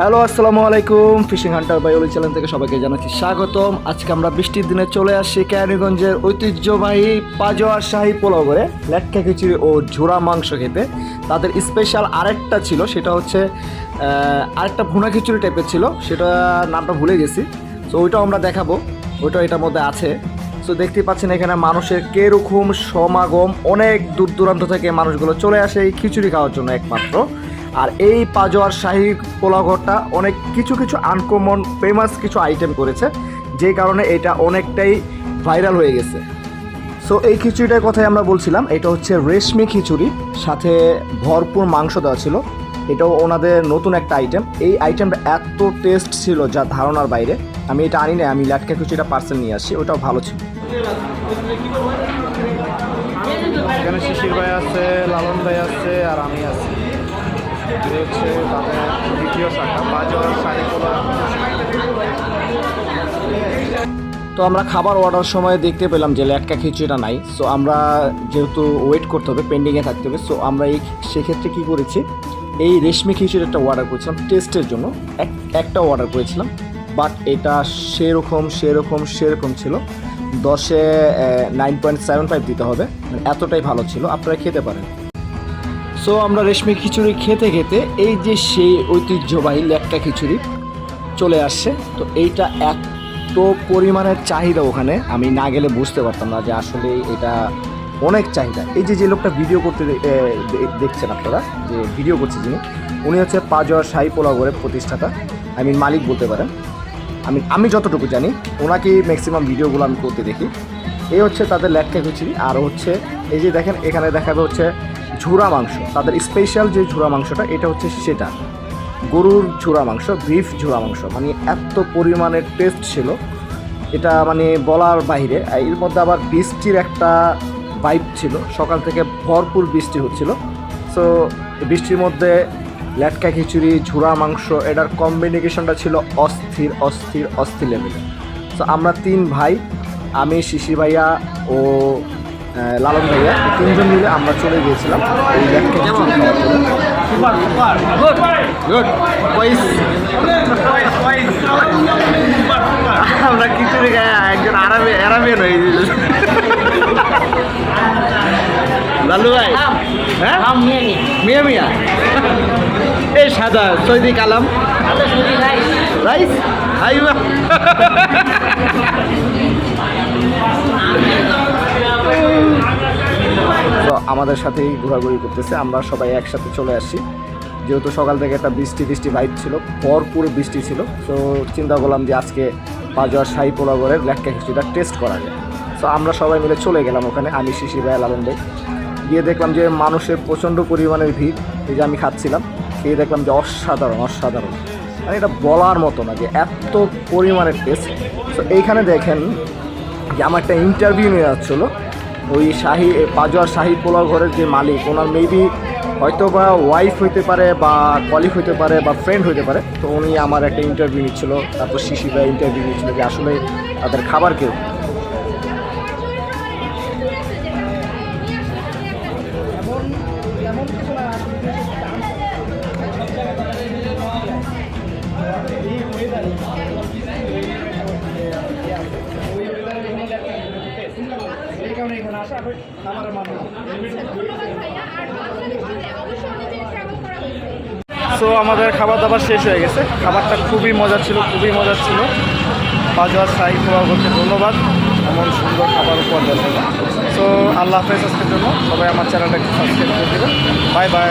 Hello, আসসালামু আলাইকুম। Fishing Hunter ওলি চ্যানেল থেকে সবাইকে জানাচ্ছি স্বাগতম। আজকে আমরা বৃষ্টির দিনে চলে আসছি ক্যারিগঞ্জের ঐতিহ্যবাহী পাজোয়ার শাহী পোলাও করে লেটকা খিচুড়ি ও ঝোড়া মাংস খেতে। তাদের স্পেশাল আরেকটা ছিল, সেটা হচ্ছে আরেকটা ভুনা খিচুড়ি টাইপের ছিল, সেটা নামটা ভুলে গেছি। তো ওইটাও আমরা দেখাবো। ওইটাও এটার মধ্যে আছে। সো দেখতে পাচ্ছেন এখানে মানুষের কেরকম সমাগম, অনেক দূর দূরান্ত থেকে মানুষগুলো চলে আসে এই খিচুড়ি খাওয়ার জন্য একমাত্র। আর এই পাজোয়ার শাহী পোলাঘরটা অনেক কিছু কিছু আনকমন ফেমাস কিছু আইটেম করেছে, যে কারণে এটা অনেকটাই ভাইরাল হয়ে গেছে। সো এই খিচুড়িটার কথাই আমরা বলছিলাম, এটা হচ্ছে রেশমি খিচুড়ি, সাথে ভরপুর মাংস দেওয়া ছিল। এটাও ওনাদের নতুন একটা আইটেম এই আইটেমটা এত টেস্ট ছিল যা ধারণার বাইরে। আমি এটা আনি না আমি লাটকা খিচুড়িটা পার্সেল নিয়ে আসছি, ওটাও ভালো ছিল। এখানে শিশির ভাই আছে, লালন ভাই আছে, আর আমি আছি। এটা হচ্ছে তাদের দ্বিতীয় শাখা, বাজার তো আমরা খাবার অর্ডার সময় দেখতে পেলাম যে ল্যাটকা খিচুড়িটা নাই। সো আমরা যেহেতু ওয়েট করতে হবে পেন্ডিংয়ে থাকতে হবে সো আমরা এই সেক্ষেত্রে কী করেছি? এই রেশমি খিচুড়ি একটা অর্ডার করেছিলাম টেস্টের জন্য। এক, একটা অর্ডার করেছিলাম বাট এটা সেরকম সেরকম সেরকম ছিল। দশে নাইন পয়েন্ট সেভেন ফাইভ দিতে হবে মানে এতটাই ভালো ছিল। আপনারা খেতে পারেন। সো আমরা রেশমি খিচুড়ি খেতে খেতে এই যে সেই ঐতিহ্যবাহী ল্যাটকা খিচুড়ি চলে আসছে। তো এইটা এত পরিমাণের চাহিদা ওখানে, আমি না গেলে বুঝতে পারতাম না যে আসলে এটা অনেক চাহিদা। এই যে যে লোকটা ভিডিও করতে দেখছেন আপনারা, যে ভিডিও করছে যিনি, উনি হচ্ছে পাঁচর সাই পোলাগরের প্রতিষ্ঠাতা। আই মিন মালিক বলতে পারেন। আমি আমি যতটুকু জানি, ওনাকেই ম্যাক্সিমাম ভিডিওগুলো আমি করতে দেখি। এই হচ্ছে তাদের ল্যাটকা খিচুড়ি, আর হচ্ছে এই যে দেখেন, এখানে দেখাবে হচ্ছে ঝুরা মাংস, তাদের স্পেশাল যে ঝুরা মাংসটা, এটা হচ্ছে সেটা। গরুর ঝুরা মাংস বিফ ঝুরা মাংস মানে এত পরিমাণের টেস্ট ছিল। এটা মানে বলার বাইরে এর মধ্যে আবার বৃষ্টির একটা ভাইব ছিল, সকাল থেকে ভরপুর বৃষ্টি হচ্ছিল। সো বৃষ্টির মধ্যে ল্যাটকা খিচুড়ি, ঝুরা মাংস, এটার কম্বিনেশনটা ছিল অস্থির অস্থির অস্থির লেভেলের সো আমরা তিন ভাই, আমি, শিশি ভাইয়া ও লালন ভাইয়া। তিনজন মিলে আমরা চলে গিয়েছিলাম। এই কইস আমরা খিচুড়ি খাই একজন আরামে আরামিয়ান হয়ে গেছিল। লালু ভাই। হ্যাঁ? মিয়া মিয়া। এই সাদা সৈদি কালাম। রাইস। আইবা তো আমাদের সাথেই ঘোরাঘুরি করতেছে। আমরা সবাই একসাথে চলে আসছি। যেহেতু সকাল থেকে একটা বৃষ্টি বৃষ্টি ভাইব ছিল, ভরপুর বৃষ্টি ছিল। তো চিন্তা করলাম যে আজকে পাঁচবার শাহী পোলাগরের লেটকা খিচুড়িটা টেস্ট করা যায়। তো আমরা সবাই মিলে চলে গেলাম ওখানে, আমি, শিশি ভাই, লালন ভাই। গিয়ে দেখলাম যে মানুষের প্রচণ্ড পরিমাণের ভিড়। এই যে আমি খাচ্ছিলাম, খেয়ে দেখলাম যে অসাধারণ অসাধারণ। মানে এটা বলার মতো না যে এত পরিমাণের টেস্ট তো এইখানে দেখেন যে আমার একটা ইন্টারভিউ নিয়ে যাচ্ছিল ওই শাহি পাজোয়ার শাহি পোলাও ঘরের যে মালিক, ওনার মেবি হয়তো বা ওয়াইফ হইতে পারে বা কলিগ হইতে পারে বা ফ্রেন্ড হইতে পারে। তো উনি আমার একটা ইন্টারভিউ নিচ্ছিল, তারপর শিশি ভাই ইন্টারভিউ নিচ্ছিল যে আসলে তাদের খাবার কেউ? সো আমাদের খাবার দাবার শেষ হয়ে গেছে। খাবারটা খুবই মজা ছিল, খুবই মজা ছিল। বাজার সাই করতে ধন্যবাদ। এমন সুন্দর খাবার উপর দেওয়ার সো আল্লাহ হাফেজ আজকের জন্য। সবাই আমার চ্যানেলটা একটু সাবস্ক্রাইব করে দেবেন। Bye bye